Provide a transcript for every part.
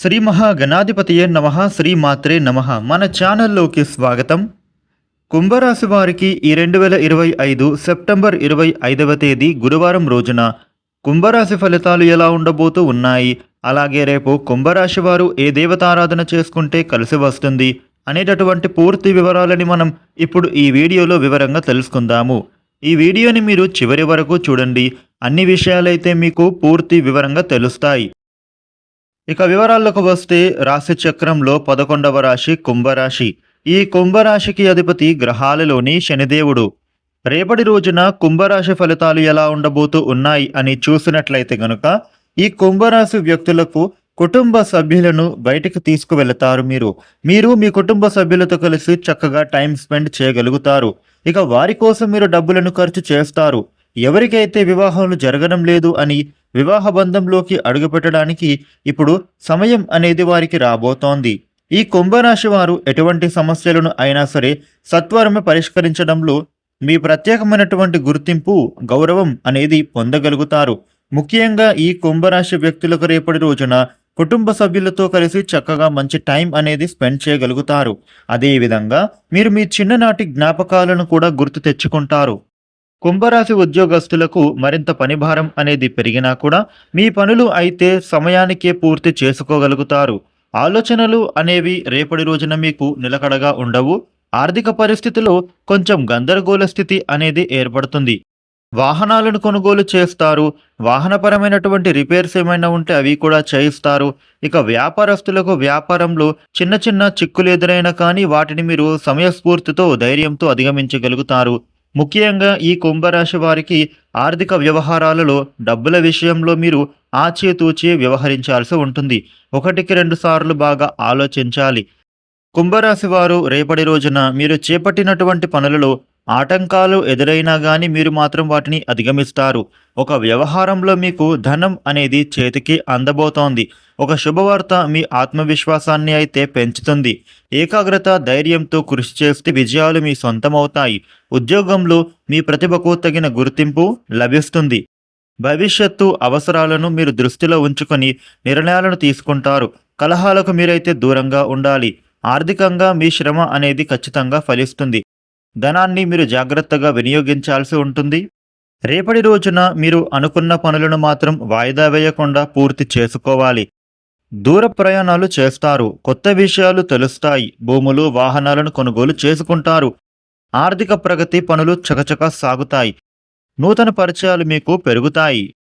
శ్రీ మహాగణాధిపతియే నమ శ్రీ మాత్రే నమ. మన ఛానల్లోకి స్వాగతం. కుంభరాశి వారికి ఈ రెండు వేల ఇరవై ఐదు సెప్టెంబర్ ఇరవై ఐదవ తేదీ గురువారం రోజున కుంభరాశి ఫలితాలు ఎలా ఉండబోతూ ఉన్నాయి? అలాగే రేపు కుంభరాశి వారు ఏ దేవతారాధన చేసుకుంటే కలిసి వస్తుంది అనేటటువంటి పూర్తి వివరాలని మనం ఇప్పుడు ఈ వీడియోలో వివరంగా తెలుసుకుందాము. ఈ వీడియోని మీరు చివరి వరకు చూడండి. అన్ని విషయాలైతే మీకు పూర్తి వివరంగా తెలుస్తాయి. ఇక వివరాల్లోకి వస్తే రాశి చక్రంలో పదకొండవ రాశి కుంభరాశి. ఈ కుంభరాశికి అధిపతి గ్రహాలలోని శనిదేవుడు. రేపటి రోజున కుంభరాశి ఫలితాలు ఎలా ఉండబోతూ ఉన్నాయి అని చూసినట్లయితే గనుక ఈ కుంభరాశి వ్యక్తులకు కుటుంబ సభ్యులను బయటకు తీసుకువెళతారు మీరు. మీరు మీ కుటుంబ సభ్యులతో కలిసి చక్కగా టైం స్పెండ్ చేయగలుగుతారు. ఇక వారి కోసం మీరు డబ్బులను ఖర్చు చేస్తారు. ఎవరికైతే వివాహాలు జరగడం లేదు అని వివాహ బంధంలోకి అడుగుపెట్టడానికి ఇప్పుడు సమయం అనేది వారికి రాబోతోంది. ఈ కుంభరాశి వారు ఎటువంటి సమస్యలను అయినా సరే సత్వరమే పరిష్కరించడంలో మీ ప్రత్యేకమైనటువంటి గుర్తింపు గౌరవం అనేది పొందగలుగుతారు. ముఖ్యంగా ఈ కుంభరాశి వ్యక్తులకు రేపటి రోజున కుటుంబ సభ్యులతో కలిసి చక్కగా మంచి టైం అనేది స్పెండ్ చేయగలుగుతారు. అదేవిధంగా మీరు మీ చిన్ననాటి జ్ఞాపకాలను కూడా గుర్తు తెచ్చుకుంటారు. కుంభరాశి ఉద్యోగస్తులకు మరింత పనిభారం అనేది పెరిగినా కూడా మీ పనులు అయితే సమయానికే పూర్తి చేసుకోగలుగుతారు. ఆలోచనలు అనేవి రేపటి రోజున మీకు నిలకడగా ఉండవు. ఆర్థిక పరిస్థితిలో కొంచెం గందరగోళ స్థితి అనేది ఏర్పడుతుంది. వాహనాలను కొనుగోలు చేస్తారు. వాహనపరమైనటువంటి రిపేర్స్ ఏమైనా ఉంటే అవి కూడా చేయిస్తారు. ఇక వ్యాపారస్తులకు వ్యాపారంలో చిన్న చిన్న చిక్కులు ఎదురైనా కానీ వాటిని మీరు సమయస్ఫూర్తితో ధైర్యంతో అధిగమించగలుగుతారు. ముఖ్యంగా ఈ కుంభరాశి వారికి ఆర్థిక వ్యవహారాలలో డబ్బుల విషయంలో మీరు ఆచితూచి వ్యవహరించాల్సి ఉంటుంది. ఒకటికి రెండు సార్లు బాగా ఆలోచించాలి. కుంభరాశి వారు రేపటి రోజున మీరు చేపట్టినటువంటి పనులలో ఆటంకాలు ఎదురైనా కానీ మీరు మాత్రం వాటిని అధిగమిస్తారు. ఒక వ్యవహారంలో మీకు ధనం అనేది చేతికి అందబోతోంది. ఒక శుభవార్త మీ ఆత్మవిశ్వాసాన్ని అయితే పెంచుతుంది. ఏకాగ్రత ధైర్యంతో కృషి చేస్తే విజయాలు మీ సొంతమవుతాయి. ఉద్యోగంలో మీ ప్రతిభకు తగిన గుర్తింపు లభిస్తుంది. భవిష్యత్తు అవసరాలను మీరు దృష్టిలో ఉంచుకొని నిర్ణయాలను తీసుకుంటారు. కలహాలకు మీరైతే దూరంగా ఉండాలి. ఆర్థికంగా మీ శ్రమ అనేది ఖచ్చితంగా ఫలిస్తుంది. ధనాన్ని మీరు జాగ్రత్తగా వినియోగించాల్సి ఉంటుంది. రేపటి రోజున మీరు అనుకున్న పనులను మాత్రం వాయిదా వేయకుండా పూర్తి చేసుకోవాలి. దూర ప్రయాణాలు చేస్తారు. కొత్త విషయాలు తెలుస్తాయి. భూములు వాహనాలను కొనుగోలు చేసుకుంటారు. ఆర్థిక ప్రగతి పనులు చకచక సాగుతాయి. నూతన పరిచయాలు మీకు పెరుగుతాయి.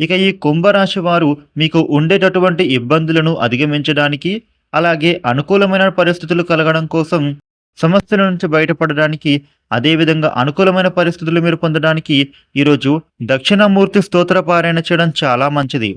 ఇక ఈ కుంభరాశి వారు మీకు ఉండేటటువంటి ఇబ్బందులను అధిగమించడానికి అలాగే అనుకూలమైన పరిస్థితులు కలగడం కోసం సమస్యల నుంచి బయటపడడానికి అదేవిధంగా అనుకూలమైన పరిస్థితులు మీరు పొందడానికి ఈరోజు దక్షిణామూర్తి స్తోత్ర పారాయణ చేయడం చాలా మంచిది.